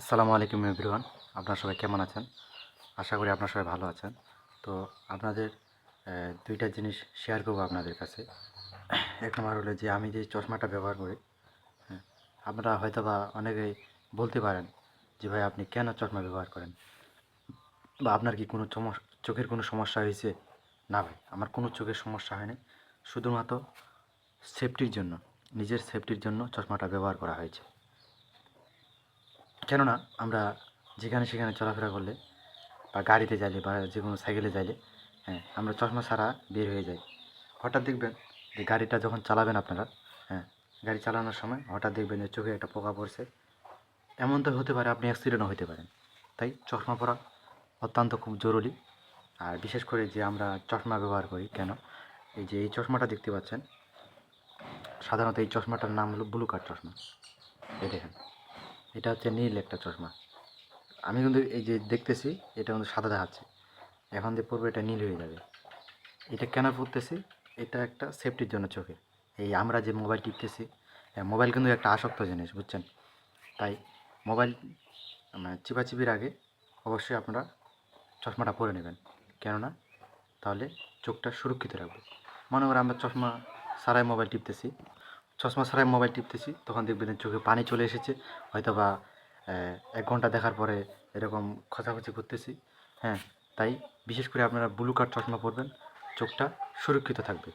আসসালামু আলাইকুম এভরিওয়ান। আপনারা সবাই কেমন আছেন? আশা করি আপনারা সবাই ভালো আছেন। তো আপনাদের দুইটা জিনিস শেয়ার করব আপনাদের কাছে। এক নম্বর হলো যে আমি যে চশমাটা ব্যবহার করি হ্যাঁ, আপনারা হয়তো বা অনেকেই বলতে পারেন যে ভাই আপনি কেন চশমা ব্যবহার করেন? বা আপনার কি কোনো চোখের কোনো সমস্যা হয়েছে? না ভাই আমার কোনো চোখের সমস্যা হয়নি। শুধুমাত্র সেফটির জন্য নিজের সেফটির জন্য চশমাটা ব্যবহার করা হয়েছে। কেননা আমরা যেখানে সেখানে চলাফেরা করলে বা গাড়িতে যাইলে বা যে কোনো সাইকেলে যাইলে হ্যাঁ আমরা চশমা ছাড়া বের হয়ে যাই। হঠাৎ দেখবেন যে গাড়িটা যখন চালাবেন আপনারা হ্যাঁ গাড়ি চালানোর সময় হঠাৎ দেখবেন যে চোখে একটা পোকা পড়ছে। এমন তো হতে পারে আপনি অ্যাক্সিডেন্টও হতে পারেন। তাই চশমা পরা অত্যন্ত খুব জরুরি। আর বিশেষ করে যে আমরা চশমা ব্যবহার করি, কেন? এই যে এই চশমাটা দেখতে পাচ্ছেন, সাধারণত এই চশমাটার নাম হলো ব্লু কার্ড চশমা। এই দেখেন। এটা হচ্ছে নীল একটা চশমা। আমি কিন্তু এই যে দেখতেছি, এটা কিন্তু সাদা দেখাচ্ছে এখন যে পড়বে এটা নীল হয়ে যাবে। এটা কেন পড়তেছি এটা একটা সেফটির জন্য চোখে। এই আমরা যে মোবাইল টিপতেছি মোবাইল কিন্তু একটা আসক্ত জিনিস, বুঝছেন? তাই মোবাইল মানে চিপাচিপির আগে অবশ্যই আপনারা চশমাটা পরে নেবেন। কেননা তাহলে চোখটা সুরক্ষিত রাখবে। মনে করেন আমরা চশমা সারাই মোবাইল টিপতেছি চশমা ছাড়াই মোবাইল টিপতেছি তখন দেখবেন চোখে পানি চলে এসেছে হয়তো বা এক ঘণ্টা দেখার পরে এরকম খচাখচি করতেছি হ্যাঁ তাই বিশেষ করে আপনারা ব্লু কার্ড চশমা পরবেন চোখটা সুরক্ষিত থাকবে।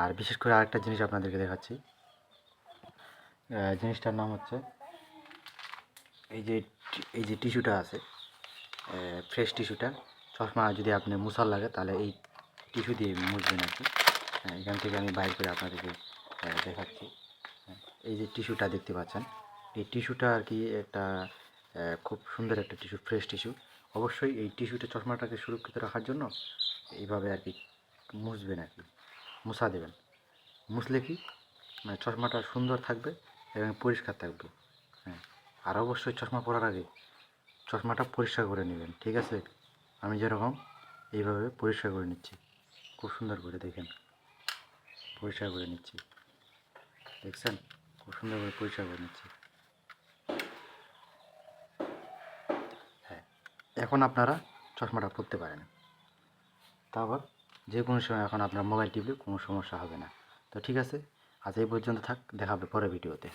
আর বিশেষ করে আরেকটা জিনিস আপনাদেরকে দেখাচ্ছি জিনিসটার নাম হচ্ছে এই যে এই যে টিস্যুটা আছে ফ্রেশ টিস্যুটা চশমা যদি আপনি মুসার লাগে তাহলে এই টিস্যু দিয়ে মুছবেন আর কি। হ্যাঁ, এখান থেকে আমি বাইর করে আপনাদেরকে দেখাচ্ছি। এই যে টিস্যুটা দেখতে পাচ্ছেন, এই টিস্যুটা আর কি একটা খুব সুন্দর একটা টিস্যু, ফ্রেশ টিস্যু। অবশ্যই এই টিস্যুটা চশমাটাকে সুরক্ষিত রাখার জন্য এইভাবে আর কি মুছবেন আর কি, মুছা দেবেন। মুছলে কি? মানে চশমাটা সুন্দর থাকবে এবং পরিষ্কার থাকবে। হ্যাঁ আর অবশ্যই চশমা পরার আগে চশমাটা পরিষ্কার করে নেবেন, ঠিক আছে? আমি যেরকম এইভাবে পরিষ্কার করে নিচ্ছি। খুব সুন্দর করে দেখেন, পরিষ্কার করে নিচ্ছি। দেখছেন? খুব সুন্দরভাবে করে পরিষ্কার করে নিচ্ছি। হ্যাঁ এখন আপনারা চশমাটা পরতে পারেন। তারপর যে কোনো সময় এখন আপনার মোবাইল টিপলে কোনো সমস্যা হবে না। তো ঠিক আছে, আজ এই পর্যন্ত থাক, দেখা হবে পরের ভিডিওতে।